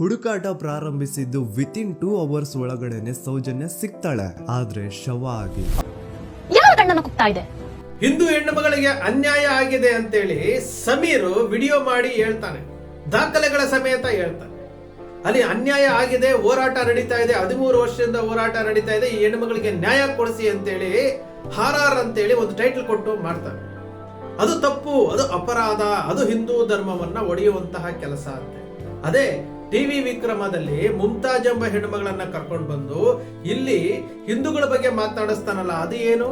ಹುಡುಕಾಟ ಪ್ರಾರಂಭಿಸಿದ್ದು within two hours ಒಳಗಡೆನೆ ಸೌಜನ್ಯ ಸಿಗ್ತಾಳೆ. ಆದ್ರೆ ಶವ ಆಗಿ ಇದೆ? ಹಿಂದೂ ಹೆಣ್ಣು ಮಗಳಿಗೆ ಅನ್ಯಾಯ ಆಗಿದೆ ಅಂತೇಳಿ ಸಮೀರ್ ವಿಡಿಯೋ ಮಾಡಿ ಹೇಳ್ತಾನೆ. ದಾಖಲೆಗಳ ಸಮೇತ ಹೇಳ್ತಾನೆ. ಅಲ್ಲಿ ಅನ್ಯಾಯ ಆಗಿದೆ ಹೋರಾಟ ನಡೀತಾ ಇದೆ ಹದಿಮೂರು ವರ್ಷದಿಂದ ಹೋರಾಟ ನಡೀತಾ ಇದೆ ಈ ಹೆಣ್ಣು ಮಗಳಿಗೆ ನ್ಯಾಯ ಕೊಡಿಸಿ ಅಂತೇಳಿ ಹಾರಾರ್ ಅಂತೇಳಿ ಒಂದು ಟೈಟಲ್ ಕೊಟ್ಟು ಮಾಡ್ತಾನೆ. ಅದು ತಪ್ಪು ಅದು ಅಪರಾಧ ಅದು ಹಿಂದೂ ಧರ್ಮವನ್ನ ಒಡೆಯುವಂತಹ ಕೆಲಸ ಅಂತೆ. ಅದೇ ಟಿವಿ ವಿಕ್ರಮದಲ್ಲಿ ಮುಮ್ತಾಜ್ ಎಂಬ ಹೆಣ್ಣುಮಗಳನ್ನ ಕರ್ಕೊಂಡು ಬಂದು ಇಲ್ಲಿ ಹಿಂದೂಗಳ ಬಗ್ಗೆ ಮಾತಾಡಿಸ್ತಾನಲ್ಲ, ಅದು ಏನು?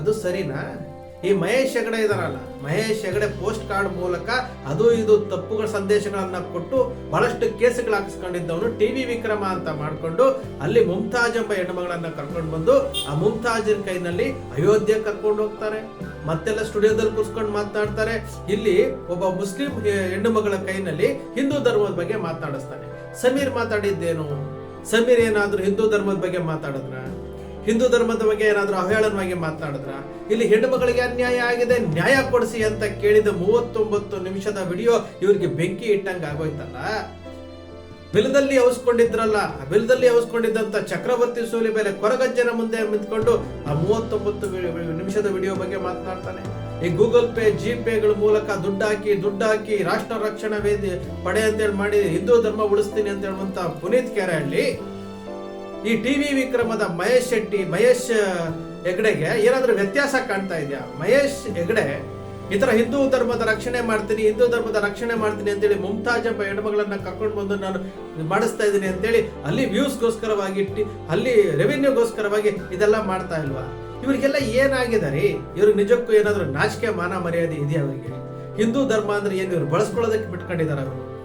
ಅದು ಸರಿನಾ? ಈ ಮಹೇಶ್ ಹೆಗಡೆ ಇದಾರಲ್ಲ, ಮಹೇಶ್ ಹೆಗಡೆ ಪೋಸ್ಟ್ ಕಾರ್ಡ್ ಮೂಲಕ ಅದು ಇದು ತಪ್ಪುಗಳ ಸಂದೇಶಗಳನ್ನ ಕೊಟ್ಟು ಬಹಳಷ್ಟು ಕೇಸುಗಳು ಹಾಕಿಸ್ಕೊಂಡಿದ್ದವನು ಟಿವಿ ವಿಕ್ರಮ ಅಂತ ಮಾಡ್ಕೊಂಡು ಅಲ್ಲಿ ಮುಮ್ತಾಜ್ ಎಂಬ ಹೆಣ್ಣುಮಗಳನ್ನ ಕರ್ಕೊಂಡು ಬಂದು ಆ ಮುಮ್ತಾಜಿನ ಕೈನಲ್ಲಿ ಅಯೋಧ್ಯೆ ಕರ್ಕೊಂಡು ಹೋಗ್ತಾರೆ. ಮತ್ತೆಲ್ಲ ಸ್ಟುಡಿಯೋದಲ್ಲಿ ಕೂರಿಸ್ಕೊಂಡು ಮಾತಾಡ್ತಾರೆ. ಇಲ್ಲಿ ಒಬ್ಬ ಮುಸ್ಲಿಂ ಹೆಣ್ಣು ಮಗಳ ಕೈನಲ್ಲಿ ಹಿಂದೂ ಧರ್ಮದ ಬಗ್ಗೆ ಮಾತನಾಡಿಸ್ತಾನೆ ಸಮೀರ್ ಮಾತಾಡಿದ್ದೇನು? ಸಮೀರ್ ಏನಾದರೂ ಹಿಂದೂ ಧರ್ಮದ ಬಗ್ಗೆ ಮಾತಾಡಿದ್ರ? ಹಿಂದೂ ಧರ್ಮದ ಬಗ್ಗೆ ಏನಾದರೂ ಅವಹೇಳನವಾಗಿ ಮಾತಾಡಿದ್ರ? ಇಲ್ಲಿ ಹೆಣ್ಣು ಮಗಳಿಗೆ ಅನ್ಯಾಯ ಆಗಿದೆ, ನ್ಯಾಯ ಕೊಡಿಸಿ ಅಂತ ಕೇಳಿದ ಮೂವತ್ತೊಂಬತ್ತು ನಿಮಿಷದ ವಿಡಿಯೋ ಇವ್ರಿಗೆ ಬೆಂಕಿ ಇಟ್ಟಂಗೆ ಆಗೋಯ್ತಲ್ಲ? ಬಿಲದಲ್ಲಿ ಅವಸ್ಕೊಂಡಿದ್ರಲ್ಲ, ಆ ಬಿಲದಲ್ಲಿ ಅವಸ್ಕೊಂಡಿದ್ದಂತ ಚಕ್ರವರ್ತಿ ಸೂಲಿ ಮೇಲೆ ಕೊರಗಜ್ಜನ ಮುಂದೆ ನಿಂತ್ಕೊಂಡು ಆ ಮೂವತ್ತೊಂಬತ್ತು ನಿಮಿಷದ ವಿಡಿಯೋ ಬಗ್ಗೆ ಮಾತನಾಡ್ತಾನೆ. ಈ ಗೂಗಲ್ ಪೇ ಜಿ ಪೇಗಳ ಮೂಲಕ ದುಡ್ಡು ಹಾಕಿ ದುಡ್ಡು ಹಾಕಿ ರಾಷ್ಟ್ರ ರಕ್ಷಣಾ ವೇದಿ ಪಡೆ ಅಂತೇಳಿ ಮಾಡಿ ಹಿಂದೂ ಧರ್ಮ ಉಳಿಸ್ತೀನಿ ಅಂತ ಹೇಳುವಂತ ಪುನೀತ್ ಕೆರಹಳ್ಳಿ ಈ ಟಿವಿ ವಿಕ್ರಮದ ಮಹೇಶ್ ಶೆಟ್ಟಿ, ಮಹೇಶ್ ಹೆಗ್ಡೆಗೆ ಏನಾದ್ರೂ ವ್ಯತ್ಯಾಸ ಕಾಣ್ತಾ ಇದೆಯಾ? ಮಹೇಶ್ ಹೆಗ್ಡೆ, ಈ ತರ ಹಿಂದೂ ಧರ್ಮದ ರಕ್ಷಣೆ ಮಾಡ್ತೀನಿ, ಹಿಂದೂ ಧರ್ಮದ ರಕ್ಷಣೆ ಮಾಡ್ತೀನಿ ಅಂತೇಳಿ ಮುಮ್ತಾಜ್ ಎಂಬ ಹೆಣ್ಮಗಳನ್ನ ಕರ್ಕೊಂಡು ಬಂದು ನಾನು ಮಾಡಿಸ್ತಾ ಇದ್ದೀನಿ ಅಂತೇಳಿ ಅಲ್ಲಿ ವ್ಯೂಸ್ಗೋಸ್ಕರವಾಗಿ ಅಲ್ಲಿ ರೆವಿನ್ಯೂಗೋಸ್ಕರವಾಗಿ ಇದೆಲ್ಲ ಮಾಡ್ತಾ ಇಲ್ವಾ? ಇವ್ರಿಗೆಲ್ಲ ಏನಾಗಿದೆ ರೀ ಇವ್ರಿಗೆ ನಿಜಕ್ಕೂ ಏನಾದರೂ ನಾಚಿಕೆ ಮಾನ ಮರ್ಯಾದೆ ಇದೆಯಾ ಅವರಿಗೆ? ಹಿಂದೂ ಧರ್ಮ ಅಂದ್ರೆ ಏನು? ಇವ್ರು ಬಳಸ್ಕೊಳ್ಳೋದಕ್ಕೆ ಬಿಟ್ಕೊಂಡಿದ್ದಾರೆ ಅವರು.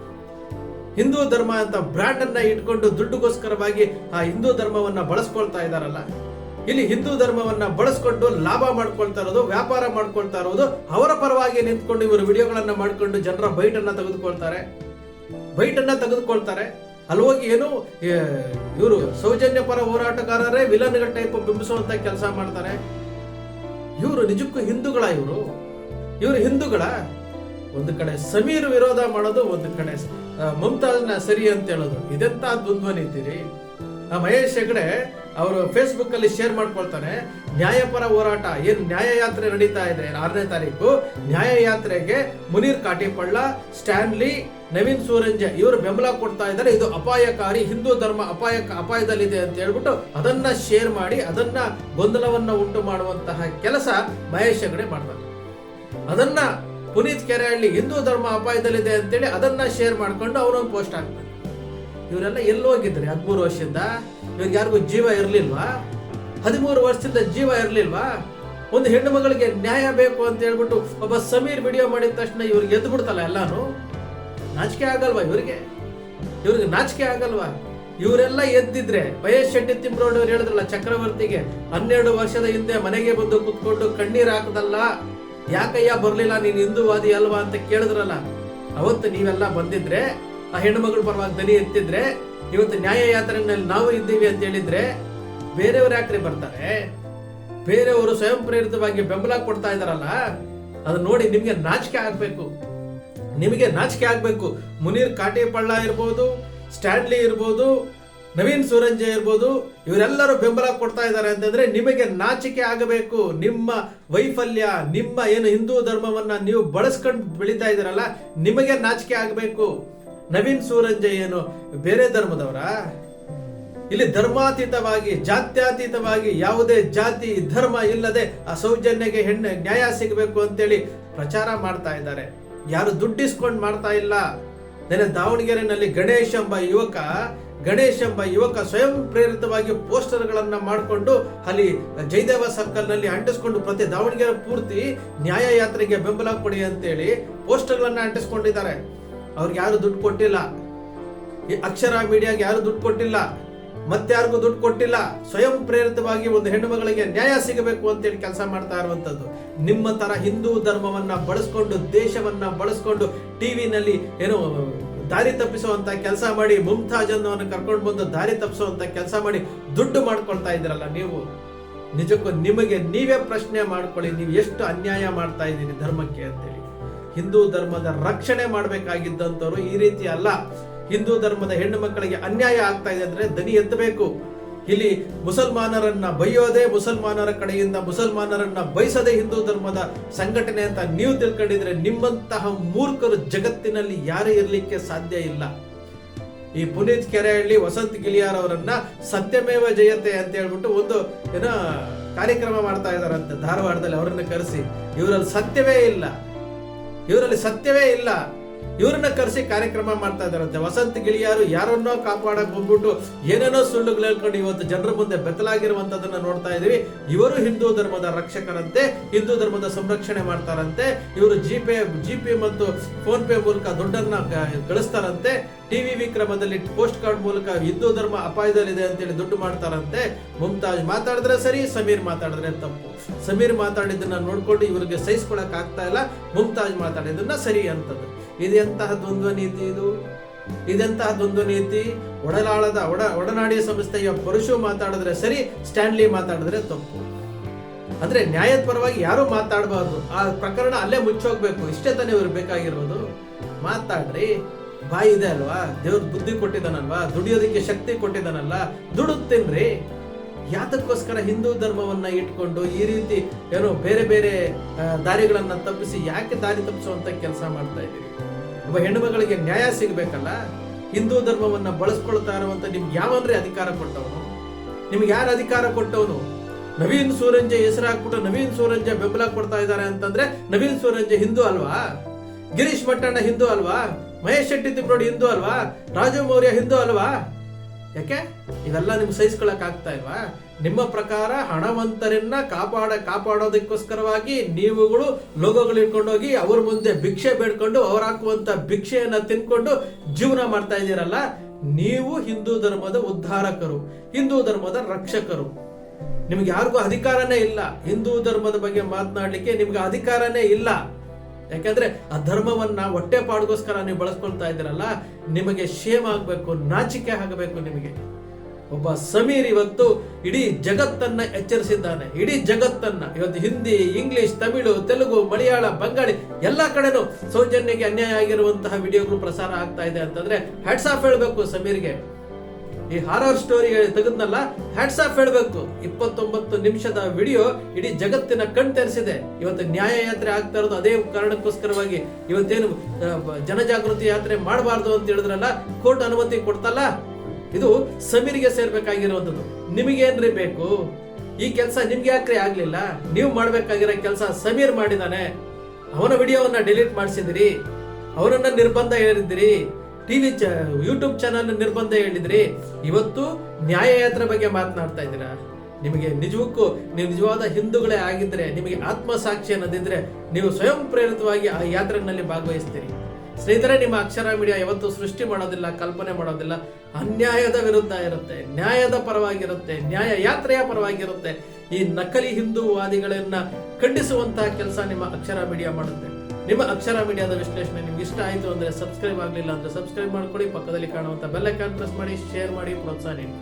ಹಿಂದೂ ಧರ್ಮ ಅಂತ ಬ್ರ್ಯಾಂಡ್ ಅನ್ನ ಇಟ್ಕೊಂಡು ದುಡ್ಡುಗೋಸ್ಕರವಾಗಿ ಆ ಹಿಂದೂ ಧರ್ಮವನ್ನ ಬಳಸ್ಕೊಳ್ತಾ ಇದ್ದಾರಲ್ಲ ಇಲ್ಲಿ ಹಿಂದೂ ಧರ್ಮವನ್ನ ಬಳಸ್ಕೊಂಡು ಲಾಭ ಮಾಡ್ಕೊಳ್ತಾ ಇರೋದು, ವ್ಯಾಪಾರ ಮಾಡ್ಕೊಳ್ತಾ ಇರೋದು, ಅವರ ಪರವಾಗಿ ನಿಂತ್ಕೊಂಡು ಇವರು ವಿಡಿಯೋಗಳನ್ನ ಮಾಡ್ಕೊಂಡು ಜನರ ಬೈಟನ್ನ ತೆಗೆದುಕೊಳ್ತಾರೆ. ಬೈಟನ್ನ ತೆಗೆದುಕೊಳ್ತಾರೆ. ಅಲ್ಲಿ ಹೋಗಿ ಏನು ಇವರು ಸೌಜನ್ಯ ಪರ ಹೋರಾಟಗಾರರೇ ವಿಲನ್ಗಳ ಟೈಪ್ ಬಿಂಬಿಸುವಂತ ಕೆಲಸ ಮಾಡ್ತಾರೆ. ಇವರು ನಿಜಕ್ಕೂ ಹಿಂದೂಗಳ ಇವರು? ಇವರು ಹಿಂದೂಗಳ? ಒಂದು ಕಡೆ ಸಮೀರ್ ವಿರೋಧ ಮಾಡೋದು, ಒಂದು ಕಡೆ ಮಮತಾಜ್ನ ಮುಮ್ತಾಜ್ನ ಸರಿ ಅಂತ ಹೇಳೋದು. ಇದೆಂತ ದ್ವಂದ್ವ ನಿಂತೀರಿ? ಆ, ಮಹೇಶ್ ಹೆಗಡೆ ಅವರು ಫೇಸ್ಬುಕ್ ಅಲ್ಲಿ ಶೇರ್ ಮಾಡ್ಕೊಳ್ತಾರೆ, ನ್ಯಾಯಪರ ಹೋರಾಟ, ಏನ್ ನ್ಯಾಯ ಯಾತ್ರೆ ನಡೀತಾ ಇದೆ, ಆರನೇ ತಾರೀಕು ನ್ಯಾಯ ಯಾತ್ರೆಗೆ ಮುನೀರ್ ಕಾಟಿಪಳ್ಳ ಸ್ಟ್ಯಾನ್ಲಿ ನವೀನ್ ಸೂರಂಜ, ಇವರು ಬೆಂಬಲ ಕೊಡ್ತಾ ಇದ್ದಾರೆ. ಇದು ಅಪಾಯಕಾರಿ, ಹಿಂದೂ ಧರ್ಮ ಅಪಾಯ, ಅಪಾಯದಲ್ಲಿದೆ ಅಂತ ಹೇಳ್ಬಿಟ್ಟು ಅದನ್ನ ಶೇರ್ ಮಾಡಿ, ಅದನ್ನ ಗೊಂದಲವನ್ನ ಉಂಟು ಮಾಡುವಂತಹ ಕೆಲಸ ಮಹೇಶ್ ಹೆಗಡೆ ಮಾಡ್ತಾರೆ. ಅದನ್ನ ಪುನೀತ್ ಕೆರೆಹಳ್ಳಿ ಹಿಂದೂ ಧರ್ಮ ಅಪಾಯದಲ್ಲಿದೆ ಅಂತೇಳಿ ಅದನ್ನ ಶೇರ್ ಮಾಡ್ಕೊಂಡು ಅವನೊಂದು ಪೋಸ್ಟ್ ಹಾಕ್ತಾನೆ. ಇವರೆಲ್ಲ ಎಲ್ಲಿ ಹೋಗಿದ್ರಿ ಹದಿಮೂರು ವರ್ಷದಿಂದ? ಇವ್ರಿಗೆ ಯಾರಿಗೂ ಜೀವ ಇರ್ಲಿಲ್ವಾ? ಹದಿಮೂರು ವರ್ಷದಿಂದ ಜೀವ ಇರ್ಲಿಲ್ವಾ? ಒಂದು ಹೆಣ್ಣು ಮಗಳಿಗೆ ನ್ಯಾಯ ಬೇಕು ಅಂತ ಹೇಳ್ಬಿಟ್ಟು ಒಬ್ಬ ಸಮೀರ್ ವಿಡಿಯೋ ಮಾಡಿದ ತಕ್ಷಣ ಇವ್ರಿಗೆ ಎದ್ದು ಬಿಡ್ತಲ್ಲ ಎಲ್ಲಾನು? ನಾಚಿಕೆ ಆಗಲ್ವಾ ಇವ್ರಿಗೆ? ಇವ್ರಿಗೆ ನಾಚಿಕೆ ಆಗಲ್ವಾ? ಇವರೆಲ್ಲ ಎದ್ದಿದ್ರೆ, ಮಹೇಶ್ ಶೆಟ್ಟಿ ತಿಮ್ರೋಡ್ ಅವ್ರು ಹೇಳಿದ್ರಲ್ಲ ಚಕ್ರವರ್ತಿಗೆ, ಹನ್ನೆರಡು ವರ್ಷದ ಹಿಂದೆ ಮನೆಗೆ ಬಂದು ಕುತ್ಕೊಂಡು ಕಣ್ಣೀರ್ ಹಾಕದಲ್ಲ? ಯಾಕಯ್ಯ ಬರ್ಲಿಲ್ಲ, ನೀನ್ ಹಿಂದೂವಾದಿ ಅಲ್ವಾ ಅಂತ ಕೇಳಿದ್ರಲ್ಲ? ಅವತ್ತು ನೀವೆಲ್ಲ ಬಂದಿದ್ರೆ ಆ ಹೆಣ್ಣುಮಗಳ ಪರವಾಗಿ ದನಿ ಎತ್ತಿದ್ರೆ, ಇವತ್ತು ನ್ಯಾಯ ಯಾತ್ರೆನಲ್ಲಿ ನಾವು ಇದ್ದೀವಿ ಅಂತ ಹೇಳಿದ್ರೆ, ಬೇರೆಯವ್ರು ಯಾಕ್ರಿ ಬರ್ತಾರೆ? ಬೇರೆಯವರು ಸ್ವಯಂ ಪ್ರೇರಿತವಾಗಿ ಬೆಂಬಲ ಕೊಡ್ತಾ ಇದಾರಲ್ಲ ಅದನ್ನ ನೋಡಿ ನಿಮಗೆ ನಾಚಿಕೆ ಆಗ್ಬೇಕು. ನಿಮಗೆ ನಾಚಿಕೆ ಆಗ್ಬೇಕು. ಮುನೀರ್ ಕಾಟೇಪಳ್ಳ ಇರ್ಬೋದು, ಸ್ಟ್ಯಾನ್ಲಿ ಇರ್ಬೋದು, ನವೀನ್ ಸೂರಂಜ ಇರ್ಬೋದು, ಇವರೆಲ್ಲರೂ ಬೆಂಬಲ ಕೊಡ್ತಾ ಇದ್ದಾರೆ ಅಂತಂದ್ರೆ ನಿಮಗೆ ನಾಚಿಕೆ ಆಗಬೇಕು. ನಿಮ್ಮ ವೈಫಲ್ಯ, ನಿಮ್ಮ ಏನು ಹಿಂದೂ ಧರ್ಮವನ್ನ ನೀವು ಬಳಸ್ಕೊಂಡು ಬೆಳೀತಾ ಇದ್ದೀರಲ್ಲ, ನಿಮಗೆ ನಾಚಿಕೆ ಆಗಬೇಕು. ನವೀನ್ ಸೂರಂಜ ಏನು ಬೇರೆ ಧರ್ಮದವರ? ಇಲ್ಲಿ ಧರ್ಮಾತೀತವಾಗಿ, ಜಾತ್ಯಾತೀತವಾಗಿ ಯಾವುದೇ ಜಾತಿ, ಧರ್ಮ ಇಲ್ಲದೆ ಆ ಸೌಜನ್ಯಗೆ ಹೆಣ್ಣು ನ್ಯಾಯ ಸಿಗಬೇಕು ಅಂತೇಳಿ ಪ್ರಚಾರ ಮಾಡ್ತಾ ಇದ್ದಾರೆ. ಯಾರು ದುಡ್ಡಿಸ್ಕೊಂಡು ಮಾಡ್ತಾ ಇಲ್ಲ. ನೆನೆ ದಾವಣಗೆರೆನಲ್ಲಿ ಗಣೇಶ್ ಎಂಬ ಯುವಕ, ಗಣೇಶ್ ಎಂಬ ಯುವಕ ಸ್ವಯಂ ಪ್ರೇರಿತವಾಗಿ ಪೋಸ್ಟರ್ ಗಳನ್ನ ಮಾಡಿಕೊಂಡು ಅಲ್ಲಿ ಜಯದೇವ ಸರ್ಕಲ್ನಲ್ಲಿ ಅಂಟಿಸ್ಕೊಂಡು ಪ್ರತಿ ದಾವಣಗೆರೆ ಪೂರ್ತಿ ನ್ಯಾಯ ಯಾತ್ರೆಗೆ ಬೆಂಬಲ ಕೊಡಿ ಅಂತೇಳಿ ಪೋಸ್ಟರ್ ಗಳನ್ನ ಅಂಟಿಸ್ಕೊಂಡಿದ್ದಾರೆ. ಅವ್ರಿಗೆ ಯಾರು ದುಡ್ಡು ಕೊಟ್ಟಿಲ್ಲ. ಈ ಅಕ್ಷರ ಮೀಡಿಯಾಗೆ ಯಾರು ದುಡ್ಡು ಕೊಟ್ಟಿಲ್ಲ. ಮತ್ತಾರಿಗೂ ದುಡ್ಡು ಕೊಟ್ಟಿಲ್ಲ. ಸ್ವಯಂ ಪ್ರೇರಿತವಾಗಿ ಒಂದು ಹೆಣ್ಣು ಮಗಳಿಗೆ ನ್ಯಾಯ ಸಿಗಬೇಕು ಅಂತೇಳಿ ಕೆಲಸ ಮಾಡ್ತಾ ಇರುವಂತದ್ದು. ನಿಮ್ಮ ತರ ಹಿಂದೂ ಧರ್ಮವನ್ನ ಬಳಸ್ಕೊಂಡು, ದೇಶವನ್ನ ಬಳಸ್ಕೊಂಡು ಟಿವಿನಲ್ಲಿ ಏನೋ ದಾರಿ ತಪ್ಪಿಸುವಂತ ಕೆಲಸ ಮಾಡಿ ಮುಮ್ತಾಜ್ ಅನ್ನೋವನ್ನು ಕರ್ಕೊಂಡು ಬಂದು ದಾರಿ ತಪ್ಪಿಸುವಂತ ಕೆಲಸ ಮಾಡಿ ದುಡ್ಡು ಮಾಡ್ಕೊಳ್ತಾ ಇದ್ದೀರಲ್ಲ ನೀವು. ನಿಜಕ್ಕೂ ನಿಮಗೆ ನೀವೇ ಪ್ರಶ್ನೆ ಮಾಡ್ಕೊಳ್ಳಿ, ನೀವು ಎಷ್ಟು ಅನ್ಯಾಯ ಮಾಡ್ತಾ ಇದ್ದೀರಿ ಧರ್ಮಕ್ಕೆ ಅಂತೇಳಿ. ಹಿಂದೂ ಧರ್ಮದ ರಕ್ಷಣೆ ಮಾಡಬೇಕಾಗಿದ್ದಂಥವ್ರು ಈ ರೀತಿ ಅಲ್ಲ. ಹಿಂದೂ ಧರ್ಮದ ಹೆಣ್ಣು ಮಕ್ಕಳಿಗೆ ಅನ್ಯಾಯ ಆಗ್ತಾ ಇದೆ ಅಂದ್ರೆ ದನಿ ಎತ್ತಬೇಕು. ಇಲ್ಲಿ ಮುಸಲ್ಮಾನರನ್ನ ಬೈಯೋದೇ ಮುಸಲ್ಮಾನರ ಕಡೆಯಿಂದ ಮುಸಲ್ಮಾನರನ್ನ ಬಯಸದೆ ಹಿಂದೂ ಧರ್ಮದ ಸಂಘಟನೆ ಅಂತ ನೀವು ತಿಳ್ಕೊಂಡಿದ್ರೆ ನಿಮ್ಮಂತಹ ಮೂರ್ಖರು ಜಗತ್ತಿನಲ್ಲಿ ಯಾರೇ ಇರಲಿಕ್ಕೆ ಸಾಧ್ಯ ಇಲ್ಲ. ಈ ಪುನೀತ್ ಕೆರೆಹಳ್ಳಿ, ವಸಂತ್ ಗಿಲಿಯಾರ್ ಅವರನ್ನ ಸತ್ಯಮೇವ ಜಯತೆ ಅಂತ ಹೇಳ್ಬಿಟ್ಟು ಒಂದು ಏನೋ ಕಾರ್ಯಕ್ರಮ ಮಾಡ್ತಾ ಇದಾರಂತೆ ಧಾರವಾಡದಲ್ಲಿ, ಅವರನ್ನ ಕರೆಸಿ. ಇವರಲ್ಲಿ ಸತ್ಯವೇ ಇಲ್ಲ. ಇವರಲ್ಲಿ ಸತ್ಯವೇ ಇಲ್ಲ. ಇವರನ್ನ ಕರೆಸಿ ಕಾರ್ಯಕ್ರಮ ಮಾಡ್ತಾ ಇದ್ದಾರಂತೆ ವಸಂತ ಗಿಳಿಯಾರು ಯಾರನ್ನೋ ಕಾಪಾಡಕ್ ಹೋಗ್ಬಿಟ್ಟು ಏನೇನೋ ಸುಳ್ಳುಗಳು ಹೇಳ್ಕೊಂಡು ಇವತ್ತು ಜನರ ಮುಂದೆ ಬೆತ್ತಲಾಗಿರುವಂತದನ್ನ ನೋಡ್ತಾ ಇದೀವಿ ಇವರು ಹಿಂದೂ ಧರ್ಮದ ರಕ್ಷಕರಂತೆ, ಹಿಂದೂ ಧರ್ಮದ ಸಂರಕ್ಷಣೆ ಮಾಡ್ತಾರಂತೆ. ಇವರು ಜಿ ಪೇ ಜಿ ಪೇ ಮತ್ತು ಫೋನ್ ಪೇ ಮೂಲಕ ದುಡ್ಡನ್ನ ಗಳಿಸ್ತಾರಂತೆ. ಟಿವಿ ವಿಕ್ರಮದಲ್ಲಿ ಪೋಸ್ಟ್ ಕಾರ್ಡ್ ಮೂಲಕ ಹಿಂದೂ ಧರ್ಮ ಅಪಾಯದಲ್ಲಿದೆ ಅಂತೇಳಿ ದುಡ್ಡು ಮಾಡ್ತಾರಂತೆ. ಮುಮ್ತಾಜ್ ಮಾತಾಡಿದ್ರೆ ಸರಿ, ಸಮೀರ್ ಮಾತಾಡಿದ್ರೆ ತಪ್ಪು. ಸಮೀರ್ ಮಾತಾಡಿದ್ದನ್ನ ನೋಡ್ಕೊಂಡು ಇವರಿಗೆ ಸಹಿಸ್ಕೊಳಕ್ ಆಗ್ತಾ ಇಲ್ಲ. ಮುಮ್ತಾಜ್ ಮಾತಾಡಿದ್ದನ್ನ ಸರಿ ಅಂತದ್ದು. ಇದೆಂತಹ ದ್ವಂದ್ವ ನೀತಿ ಇದು? ಇದೆಂತಹ ದ್ವಂದ್ವ ನೀತಿ? ಒಡಲಾಳದ ಒಡ, ಒಡನಾಡಿಯ ಸಂಸ್ಥೆಯ ಪರಶು ಮಾತಾಡಿದ್ರೆ ಸರಿ, ಸ್ಟ್ಯಾನ್ಲಿ ಮಾತಾಡಿದ್ರೆ ತಪ್ಪು. ಅಂದ್ರೆ ನ್ಯಾಯದ ಪರವಾಗಿ ಯಾರು ಮಾತಾಡಬಾರ್ದು. ಆ ಪ್ರಕರಣ ಅಲ್ಲೇ ಮುಚ್ಚೋಗ್ಬೇಕು. ಇಷ್ಟೇ ತಾನೇ ಇವ್ರು ಬೇಕಾಗಿರೋದು. ಮಾತಾಡ್ರಿ. ಬಾಯಿ ಇದೆ ಅಲ್ವಾ? ದೇವ್ರ ಬುದ್ಧಿ ಕೊಟ್ಟಿದ್ದಾನಲ್ವಾ? ದುಡಿಯೋದಕ್ಕೆ ಶಕ್ತಿ ಕೊಟ್ಟಿದ್ದಾನಲ್ಲ? ದುಡುತ್ತೇನ್ರಿ? ಯಾತಕ್ಕೋಸ್ಕರ ಹಿಂದೂ ಧರ್ಮವನ್ನ ಇಟ್ಕೊಂಡು ಈ ರೀತಿ ಏನೋ ಬೇರೆ ಬೇರೆ ದಾರಿಗಳನ್ನ ತಪ್ಪಿಸಿ ಯಾಕೆ ದಾರಿ ತಪ್ಪಿಸುವಂತ ಕೆಲಸ ಮಾಡ್ತಾ ಇದ್ದೀರಿ? ಒಬ್ಬ ಹೆಣ್ಣು ಮಗಳಿಗೆ ನ್ಯಾಯ ಸಿಗ್ಬೇಕಲ್ಲ? ಹಿಂದೂ ಧರ್ಮವನ್ನ ಬಳಸ್ಕೊಳ್ತಾ ಇರುವಂತ ನಿಮ್ಗೆ ಯಾವನ್ರಿ ಅಧಿಕಾರ ಕೊಟ್ಟವನು? ನಿಮ್ಗೆ ಯಾರು ಅಧಿಕಾರ ಕೊಟ್ಟವನು? ನವೀನ್ ಸೂರಂಜೆ ಹೆಸರು ಹಾಕ್ಬಿಟ್ಟು ನವೀನ್ ಸೂರಂಜೆ ಬೆಂಬಲ ಕೊಡ್ತಾ ಇದ್ದಾರೆ ಅಂತಂದ್ರೆ ನವೀನ್ ಸೂರಂಜೆ ಹಿಂದೂ ಅಲ್ವಾ? ಗಿರೀಶ್ ಮಟ್ಟಣ್ಣ ಹಿಂದೂ ಅಲ್ವಾ? ಮಹೇಶ್ ಶೆಟ್ಟಿ ತಿಪ್ಪಡಿ ಹಿಂದೂ ಅಲ್ವಾ? ರಾಜು ಮೌರ್ಯ ಹಿಂದೂ ಅಲ್ವಾ? ಯಾಕೆ? ಇವೆಲ್ಲ ನಿಮ್ಗೆ ಸಹಿಸ್ಕೊಳಕ್ ಆಗ್ತಾ ಇಲ್ವಾ? ನಿಮ್ಮ ಪ್ರಕಾರ ಹಣವಂತರನ್ನ ಕಾಪಾಡ ಕಾಪಾಡೋದಕ್ಕೋಸ್ಕರವಾಗಿ ನೀವುಗಳು ಲೋಗೋಗಳು ಇಟ್ಕೊಂಡೋಗಿ ಅವ್ರ ಮುಂದೆ ಭಿಕ್ಷೆ ಬೇಡ್ಕೊಂಡು ಅವ್ರು ಹಾಕುವಂತ ಭಿಕ್ಷೆಯನ್ನ ತಿನ್ಕೊಂಡು ಜೀವನ ಮಾಡ್ತಾ ಇದ್ದೀರಲ್ಲ, ನೀವು ಹಿಂದೂ ಧರ್ಮದ ಉದ್ಧಾರಕರು, ಹಿಂದೂ ಧರ್ಮದ ರಕ್ಷಕರು. ನಿಮ್ಗೆ ಯಾರಿಗೂ ಅಧಿಕಾರನೇ ಇಲ್ಲ. ಹಿಂದೂ ಧರ್ಮದ ಬಗ್ಗೆ ಮಾತನಾಡ್ಲಿಕ್ಕೆ ನಿಮ್ಗೆ ಅಧಿಕಾರನೇ ಇಲ್ಲ. ಯಾಕಂದ್ರೆ ಆ ಧರ್ಮವನ್ನ ಹೊಟ್ಟೆ ಪಾಡ್ಗೋಸ್ಕರ ನೀವು ಬಳಸ್ಕೊಳ್ತಾ ಇದ್ದೀರಲ್ಲ, ನಿಮಗೆ ಶೇಮ್ ಆಗಬೇಕು, ನಾಚಿಕೆ ಆಗಬೇಕು ನಿಮಗೆ. ಒಬ್ಬ ಸಮೀರ್ ಇವತ್ತು ಇಡೀ ಜಗತ್ತನ್ನ ಎಚ್ಚರಿಸಿದ್ದಾನೆ. ಇಡೀ ಜಗತ್ತನ್ನ, ಇವತ್ತು ಹಿಂದಿ, ಇಂಗ್ಲಿಷ್, ತಮಿಳು, ತೆಲುಗು, ಮಲಯಾಳ, ಬಂಗಾಳಿ ಎಲ್ಲಾ ಕಡೆನೂ ಸೌಜನ್ಯಕ್ಕೆ ಅನ್ಯಾಯ ಆಗಿರುವಂತಹ ವಿಡಿಯೋಗಳು ಪ್ರಸಾರ ಆಗ್ತಾ ಇದೆ ಅಂತಂದ್ರೆ ಹ್ಯಾಟ್ಸ್ ಆಫ್ ಹೇಳಬೇಕು ಸಮೀರ್ಗೆ. ಈ ಹಾರರ್ ಸ್ಟೋರಿ ತೆಗೆದ್ನಲ್ಲ? ಹ್ಯಾಟ್ಸ್ ಆಫ್ ಹೇಳ್ಬೇಕು. ಇಪ್ಪತ್ತೊಂಬತ್ತು ನಿಮಿಷದ ವಿಡಿಯೋ ಇಡೀ ಜಗತ್ತಿನ ಕಣ್ ತೆರೆಸಿದೆ. ಇವತ್ತು ನ್ಯಾಯ ಯಾತ್ರೆ ಆಗ್ತಾ ಇರೋದು ಅದೇ ಕಾರಣಕ್ಕೋಸ್ಕರವಾಗಿ. ಇವತ್ತೇನು ಜನಜಾಗೃತಿ ಯಾತ್ರೆ ಮಾಡಬಾರ್ದು ಅಂತ ಹೇಳಿದ್ರಲ್ಲ, ಕೋರ್ಟ್ ಅನುಮತಿ ಕೊಡ್ತಲ್ಲ? ಇದು ಸಮೀರ್ಗೆ ಸೇರ್ಬೇಕಾಗಿರುವಂಥದ್ದು ನಿಮಗೇನ್ರಿ ಬೇಕು? ಈ ಕೆಲಸ ನಿಮ್ಗೆ ಯಾಕ್ರಿ ಆಗ್ಲಿಲ್ಲ? ನೀವು ಮಾಡ್ಬೇಕಾಗಿರೋ ಕೆಲಸ ಸಮೀರ್ ಮಾಡಿದಾನೆ. ಅವನ ವಿಡಿಯೋವನ್ನ ಡಿಲೀಟ್ ಮಾಡಿಸಿದಿರಿ. ಅವನನ್ನ ನಿರ್ಬಂಧ ಹೇಳಿದ್ರಿ ಟಿವಿ ಯೂಟ್ಯೂಬ್ ಚಾನಲ್ ನಿರ್ಬಂಧ ಹೇಳಿದ್ರಿ. ಇವತ್ತು ನ್ಯಾಯಯಾತ್ರೆ ಬಗ್ಗೆ ಮಾತನಾಡ್ತಾ ಇದ್ದೀರಾ? ನಿಮಗೆ ನಿಜಕ್ಕೂ, ನೀವು ನಿಜವಾದ ಹಿಂದೂಗಳೇ ಆಗಿದ್ರೆ, ನಿಮಗೆ ಆತ್ಮಸಾಕ್ಷಿ ಅನ್ನೋದಿದ್ರೆ, ನೀವು ಸ್ವಯಂ ಪ್ರೇರಿತವಾಗಿ ಆ ಯಾತ್ರೆಗಳಲ್ಲಿ ಭಾಗವಹಿಸ್ತೀರಿ. ಸ್ನೇಹಿತರೆ, ನಿಮ್ಮ ಅಕ್ಷರ ಮೀಡಿಯಾ ಯಾವತ್ತೂ ಸೃಷ್ಟಿ ಮಾಡೋದಿಲ್ಲ, ಕಲ್ಪನೆ ಮಾಡೋದಿಲ್ಲ. ಅನ್ಯಾಯದ ವಿರುದ್ಧ ಇರುತ್ತೆ. ನ್ಯಾಯದ ಪರವಾಗಿರುತ್ತೆ. ನ್ಯಾಯ ಯಾತ್ರೆಯ ಪರವಾಗಿರುತ್ತೆ. ಈ ನಕಲಿ ಹಿಂದೂವಾದಿಗಳನ್ನ ಖಂಡಿಸುವಂತಹ ಕೆಲಸ ನಿಮ್ಮ ಅಕ್ಷರ ಮೀಡಿಯಾ ಮಾಡುತ್ತೆ. ನಿಮ್ಮ ಅಕ್ಷರ ಮೀಡಿಯಾದ ವಿಶ್ಲೇಷಣೆ ನಿಮ್ಗೆ ಇಷ್ಟ ಆಯಿತು ಅಂದ್ರೆ ಸಬ್ಸ್ಕ್ರೈಬ್ ಆಗಲಿಲ್ಲ ಅಂದ್ರೆ ಸಬ್ಸ್ಕ್ರೈಬ್ ಮಾಡ್ಕೊಳ್ಳಿ ಪಕ್ಕದಲ್ಲಿ ಕಾಣುವಂತ ಬೆಲ್ ಐಕಾನ್ ಪ್ರೆಸ್ ಮಾಡಿ ಶೇರ್ ಮಾಡಿ, ಪ್ರೋತ್ಸಾಹ ನೀಡಿ.